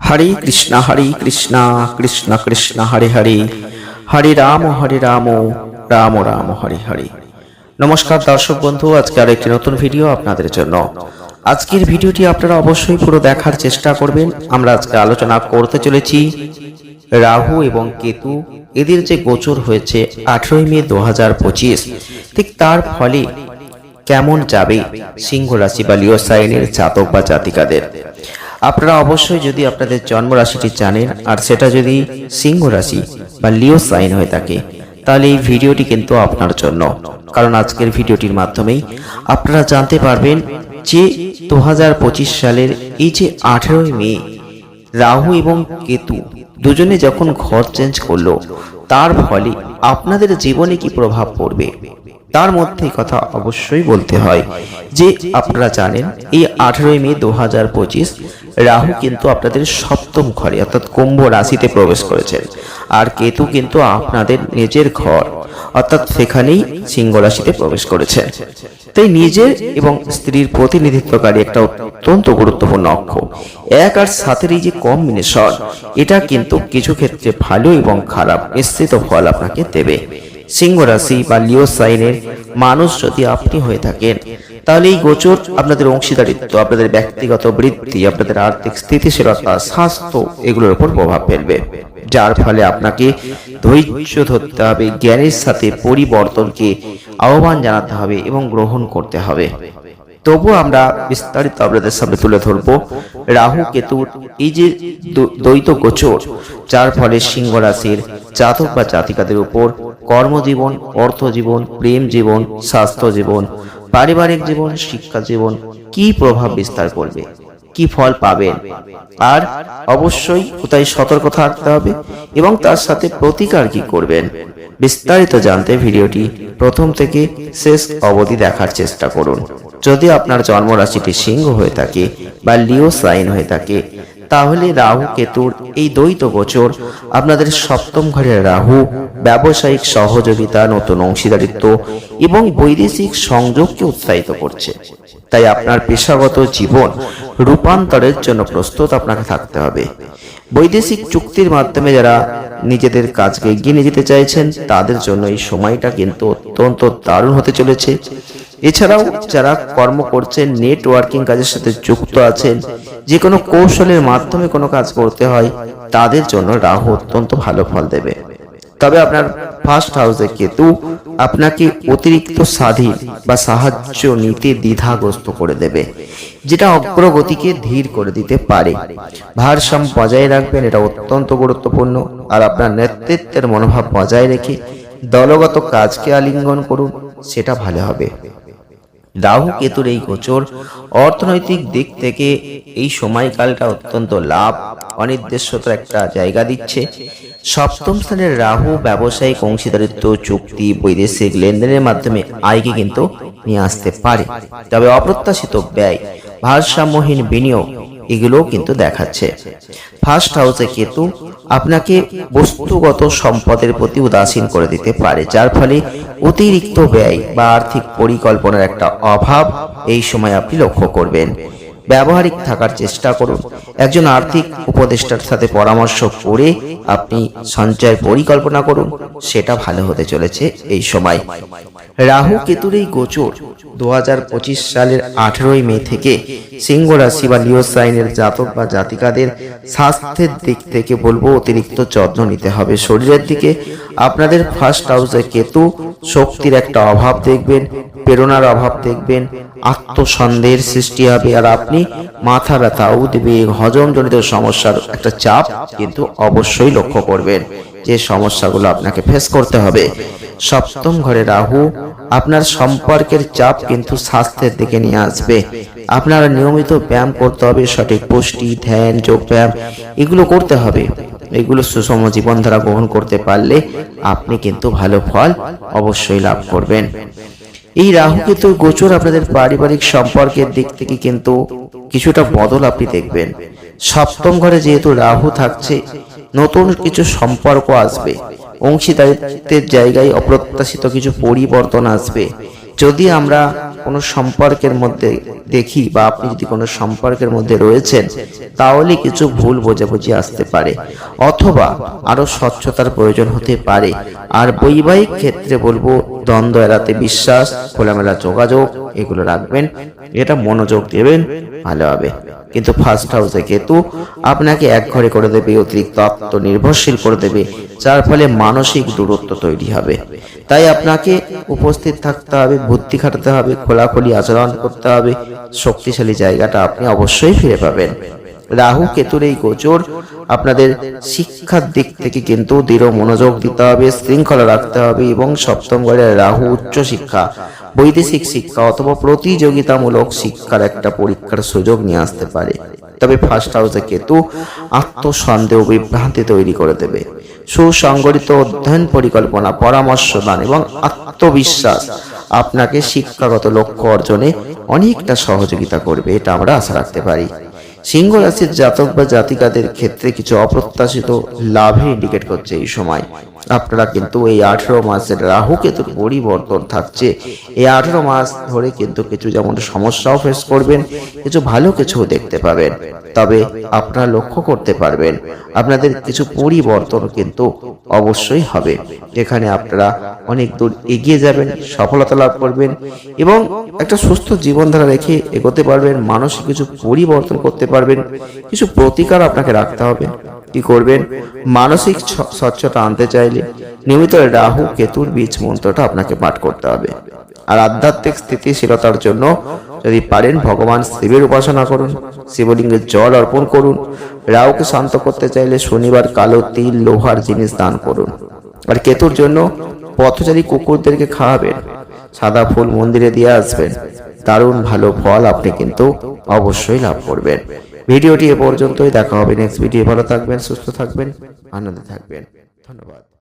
হরে কৃষ্ণ হরে কৃষ্ণ কৃষ্ণ কৃষ্ণ, হরে হরে। হরে রাম হরে রাম রাম রাম, হরে হরে। নমস্কার দর্শক বন্ধু, আজকে আর একটি নতুন ভিডিও আপনাদের জন্য। আজকের ভিডিওটি আপনারা অবশ্যই পুরো দেখার চেষ্টা করবেন। আমরা আজকে আলোচনা করতে চলেছি রাহু এবং কেতু। এদের যে গোচর হয়েছে আঠেরোই মে দু হাজার পঁচিশ। ঠিক তার ফলে কেমন যাবে সিংহ রাশি বা লিও সাইনের জাতক বা জাতিকাদের? আপনারা অবশ্যই যদি আপনাদের জন্ম রাশিটি জানেন আর সেটা যদি সিংহ রাশি বা লিও সাইন হয়ে থাকে, তাহলে এই ভিডিওটি কিন্তু আপনার জন্য। কারণ আজকের ভিডিওটির মাধ্যমেই আপনারা জানতে পারবেন যে দু হাজার পঁচিশ সালের এই যে আঠেরোই মে, রাহু এবং কেতু দুজনে যখন ঘর চেঞ্জ করল, তার ফলে আপনাদের জীবনে কি প্রভাব পড়বে? তার মধ্যে কথা অবশ্যই বলতে হয় যে আপনারা জানেন, এই আঠেরোই মে দু হাজার পঁচিশ রাহু কিন্তু আপনাদের সপ্তম ঘরে অর্থাৎ কুম্ভ রাশিতে প্রবেশ করেছেন। আর কেতু কিন্তু আপনাদের নিজের ঘর, অর্থাৎ সেখানেই সিংহ রাশিতে প্রবেশ করেছেন। তাই নিজের এবং স্ত্রীর প্রতিনিধিত্বকারী একটা অত্যন্ত গুরুত্বপূর্ণ অক্ষ। এক আর সাতের এই যে কম্বিনেশন এটা কিন্তু কিছু ক্ষেত্রে ভালো এবং খারাপ মিশ্রিত ফল আপনাকে দেবে। সিংহ রাশি বা লিও সাইনের মানুষ যদি আপনি হয়ে থাকেন, তাহলে এই গোচর আপনাদের অংশীদারিত্ব, আপনাদের ব্যক্তিগত বৃদ্ধি আপনাদের আর্থিক স্থিতিশীলতা, স্বাস্থ্য এগুলোর উপর প্রভাব ফেলবে। যার ফলে আপনাকে ধৈর্য ধরতে হবে, জ্ঞানের সাথে পরিবর্তনকে আহ্বান জানাতে হবে এবং গ্রহণ করতে হবে। তবু আমরা বিস্তারিত আপনাদের সামনে তুলে ধরব, রাহু কেতুর এই যে দ্ব- দ্বৈত গোচর, যার ফলে সিংহ রাশির জাতক বা জাতিকাদের উপর কর্মজীবন, অর্থজীবন প্রেম জীবন স্বাস্থ্য জীবন পারিবারিক জীবন শিক্ষা জীবন কি প্রভাব বিস্তার করবে? কি ফল পাবেন? আর অবশ্যই কোথায় সতর্ক থাকতে হবে এবং তার সাথে প্রতিকার কি করবেন? বিস্তারিত জানতে ভিডিওটি প্রথম থেকে শেষ অবধি দেখার চেষ্টা করুন। যদি আপনার জন্ম রাশিটি সিংহ হয়ে থাকে বা লিও সাইন হয়ে থাকে তাহলে রাহু কেতুর এই দ্বৈত গোচর, আপনাদের সপ্তম ঘরের রাহু, ব্যবসায়িক সহযোগিতা, নতুন অংশীদারিত্ব এবং বৈদেশিক সংযোগকে উৎসাহিত করছে। তাই আপনার পেশাগত জীবন রূপান্তরের জন্য প্রস্তুত আপনাকে থাকতে হবে। বৈদেশিক চুক্তির মাধ্যমে যারা নিজেদের কাজকে এগিয়ে নিয়ে যেতে চাইছেন, তাদের জন্য এই সময়টা কিন্তু অত্যন্ত দারুণ হতে চলেছে। এছাড়াও যারা কর্ম করছেন নেটওয়ার্কিং কাজের সাথে যুক্ত আছেন যে কোনো কৌশলের মাধ্যমে কোনো কাজ করতে হয়, তাদের জন্য রাহু অত্যন্ত ভালো ফল দেবে। তবে আপনার ফার্স্ট হাউসে কেতু আপনাকে অতিরিক্ত স্বাধীন বা সাহায্য নিতে দ্বিধাগ্রস্ত করে দেবে, যেটা অগ্রগতিকে ধীর করে দিতে পারে। ভারসাম্য বজায় রাখবেন, এটা অত্যন্ত গুরুত্বপূর্ণ। আর আপনার নেতৃত্বের মনোভাব বজায় রেখে দলগত কাজকে আলিঙ্গন করুন, সেটা ভালো হবে। রাহু কেতুর এই গোচর অর্থনৈতিক দিক থেকে এই সময়কালটা অত্যন্ত লাভ অনির্দেশ্যতার একটা জায়গা দিচ্ছে। সপ্তম স্থানের রাহু ব্যবসায়িক অংশীদারিত্ব, চুক্তি, বৈদেশিক লেনদেনের মাধ্যমে আয়কে কিন্তু নিয়ে আসতে পারে। তবে অপ্রত্যাশিত ব্যয়, ভারসাম্যহীন বিনিয়োগ এগুলোও কিন্তু দেখাচ্ছে। ফার্স্ট হাউসে কেতু আপনাকে বস্তুগত সম্পদের প্রতি উদাসীন করে দিতে পারে, যার ফলে অতিরিক্ত ব্যয় বা আর্থিক পরিকল্পনার একটা অভাব এই সময় আপনি লক্ষ্য করবেন। ব্যবহারিক থাকার চেষ্টা করুন। একজন আর্থিক উপদেষ্টার সাথে পরামর্শ করে আপনি সঞ্চয়ের পরিকল্পনা করুন, সেটা ভালো হতে চলেছে এই সময়। রাহু কেতুর এই গোচর দু হাজার পঁচিশ সালের আঠেরোই মে থেকে সিংহ রাশি বা লিও সাইনের জাতক বা জাতিকাদের স্বাস্থ্যের দিক থেকে বলব অতিরিক্ত যত্ন নিতে হবে। শরীরের দিকে আপনাদের ফার্স্ট হাউসে কেতু, শক্তির একটা অভাব দেখবেন, প্রেরণার অভাব দেখবেন, আত্মসন্দেহের সৃষ্টি হবে আর আপনি মাথা ব্যথা, উদ্বেগ, হজমজনিত সমস্যার একটা চাপ কিন্তু অবশ্যই লক্ষ্য করবেন। যে সমস্যাগুলো আপনাকে ফেস করতে হবে সপ্তম ঘরে রাহু আপনার সম্পর্কের চাপ কিন্তু স্বাস্থ্যের দিকে নিয়ে আসবে। আপনার নিয়মিত ব্যায়াম করতে হবে, সঠিক পুষ্টি, ধ্যান, যোগ ব্যায়াম, এগুলো করতে হবে। এগুলো সুষম জীবনধারা গ্রহণ করতে পারলে আপনি কিন্তু ভালো ফল অবশ্যই লাভ করবেন। এই রাহু কিন্তু গোচর আপনাদের পারিবারিক সম্পর্কের দিক থেকে কিন্তু কিছুটা বদল আপনি দেখবেন। সপ্তম ঘরে যেহেতু রাহু থাকছে, নতুন কিছু সম্পর্ক আসবে। অংশীদারিত্বের জায়গায় অপ্রত্যাশিত কিছু পরিবর্তন আসবে। যদি আমরা কোনো সম্পর্কের মধ্যে দেখি বা আপনি যদি কোনো সম্পর্কের মধ্যে রয়েছেন, তাহলে কিছু ভুল বোঝাবুঝি আসতে পারে অথবা আরও স্বচ্ছতার প্রয়োজন হতে পারে। আর বৈবাহিক ক্ষেত্রে বলব দ্বন্দ্ব এড়াতে বিশ্বাস, খোলামেলা যোগাযোগ, এগুলো রাখবেন। এটা মনোযোগ দেবেন, ভালো হবে। কিন্তু ফার্স্ট হাউসে কেতু আপনাকে এক ঘরে করে দেবে, অতিরিক্ত আত্মনির্ভরশীল করে দেবে, যার ফলে মানসিক দূরত্ব তৈরি হবে। তাই আপনাকে উপস্থিত থাকতে হবে, বুদ্ধি খাটাতে হবে, খোলাখুলি আচরণ করতে হবে, শক্তিশালী জায়গাটা আপনি অবশ্যই ফিরে পাবেন। রাহু কেতুর এই গোচর। আপনাদের শিক্ষার দিক থেকে কিন্তু দৃঢ় মনোযোগ দিতে হবে, শৃঙ্খলা রাখতে হবে এবং সপ্তম ঘরে রাহু উচ্চ শিক্ষা, বৈদেশিক শিক্ষা অথবা প্রতিযোগিতামূলক শিক্ষার একটা পরীক্ষার সুযোগ নিয়ে আসতে পারে। তবে ফার্স্ট হাউসে কেতু আত্মসন্দেহ, বিভ্রান্তি তৈরি করে দেবে। সুসংগঠিত অধ্যয়ন পরিকল্পনা, পরামর্শ দান এবং আত্মবিশ্বাস আপনাকে শিক্ষাগত লক্ষ্য অর্জনে অনেকটা সহযোগিতা করবে, এটা আমরা আশা রাখতে পারি। সিংহ রাশির জাতক বা জাতিকাদের ক্ষেত্রে কিছু অপ্রত্যাশিত লাভে ইন্ডিকেট করছে এই সময়। আপনারা কিন্তু এই আঠেরো মাসের রাহু কেতুর পরিবর্তন থাকছে। এই আঠেরো মাস ধরে কিন্তু কিছু যেমন সমস্যাও ফেস করবেন, কিছু ভালো কিছু দেখতে পাবেন। তবে আপনারা লক্ষ্য করতে পারবেন, আপনাদের কিছু পরিবর্তন কিন্তু অবশ্যই হবে। যেখানে আপনারা অনেক দূর এগিয়ে যাবেন, সফলতা লাভ করবেন এবং একটা সুস্থ জীবনধারা রেখে এগোতে পারবেন, মানসিক কিছু পরিবর্তন করতে পারবেন, কিছু প্রতিকার আপনাকে রাখতে হবে। কি করবেন? মানসিক স্বচ্ছতা আনতে চাইলে নিয়মিত রাহু, কেতুর বীজ মন্ত্রটা আপনাকে পাঠ করতে হবে। আর আধ্যাত্মিক স্থিতিশীলতার জন্য যদি পারেন ভগবান শিবের উপাসনা করুন, শিবলিঙ্গে জল অর্পণ করুন, রাহুকে শান্ত করতে চাইলে শনিবার কালো তিল, লোহার জিনিস দান করুন। আর কেতুর জন্য পথচারী কুকুরদেরকে খাওয়াবেন, সাদা ফুল মন্দিরে দিয়ে আসবেন। দারুণ ভালো ফল আপনি কিন্তু অবশ্যই লাভ করবেন। ভিডিওটি এ পর্যন্তই, দেখা হবে নেক্সট ভিডিও ভালো থাকবেন, সুস্থ থাকবেন, আনন্দে থাকবেন। ধন্যবাদ।